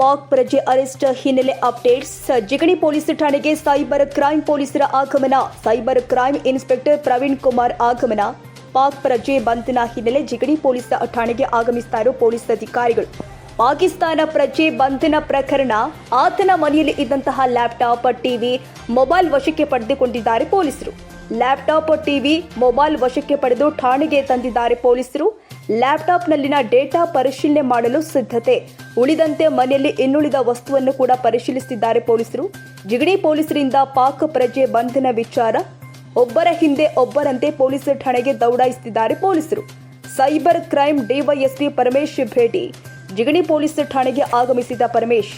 ಪಾಕ್ ಪ್ರಜೆ ಅರೆಸ್ಟ್ ಹಿನ್ನೆಲೆ updates. Jigani police ಠಾಣೆಗೆ ಸೈಬರ್ ಕ್ರೈಂ ಪೊಲೀಸರ ಆಗಮನ. Cyber crime inspector Praveen Kumar ಆಗಮನ. ಪಾಕ್ ಪ್ರಜೆ ಬಂಧನ ಹಿನ್ನೆಲೆ ಜಿಗಣಿ ಪೊಲೀಸ್ ಠಾಣೆಗೆ ಆಗಮಿಸಿದರು ಪೊಲೀಸ್ ಅಧಿಕಾರಿಗಳು. ಪಾಕಿಸ್ತಾನ ಪ್ರಜೆ ಬಂಧನ ಪ್ರಕರಣ. ಆತನ ಮನೆಯಲ್ಲಿ ಇದ್ದಂತಹ ಲ್ಯಾಪ್ಟಾಪ್, ಟಿವಿ, ಮೊಬೈಲ್ ವಶಕ್ಕೆ ಪಡೆದುಕೊಂಡಿದ್ದಾರೆ ಪೊಲೀಸರು. ಲ್ಯಾಪ್ಟಾಪ್ ಟಿವಿ ಮೊಬೈಲ್ ವಶಕ್ಕೆ ಪಡೆದು ಠಾಣೆಗೆ ತಂದಿದ್ದಾರೆ ಪೊಲೀಸರು. ಲ್ಯಾಪ್ಟಾಪ್ನಲ್ಲಿನ ಡೇಟಾ ಪರಿಶೀಲನೆ ಮಾಡಲು ಸಿದ್ಧತೆ. ಉಳಿದಂತೆ ಮನೆಯಲ್ಲಿ ಇನ್ನುಳಿದ ವಸ್ತುವನ್ನು ಕೂಡ ಪರಿಶೀಲಿಸುತ್ತಿದ್ದಾರೆ ಪೊಲೀಸರು. ಜಿಗಣಿ ಪೊಲೀಸರಿಂದ ಪಾಕ್ ಪ್ರಜೆ ಬಂಧನ ವಿಚಾರ. ಒಬ್ಬರ ಹಿಂದೆ ಒಬ್ಬರಂತೆ ಪೊಲೀಸ್ ಠಾಣೆಗೆ ದೌಡಾಯಿಸುತ್ತಿದ್ದಾರೆ ಪೊಲೀಸರು. ಸೈಬರ್ ಕ್ರೈಂ ಡಿವೈಎಸ್ಪಿ ಪರಮೇಶ್ ಭೇಟಿ. ಜಿಗಣಿ ಪೊಲೀಸ್ ಠಾಣೆಗೆ ಆಗಮಿಸಿದ ಪರಮೇಶ್.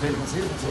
Sí, sí, sí.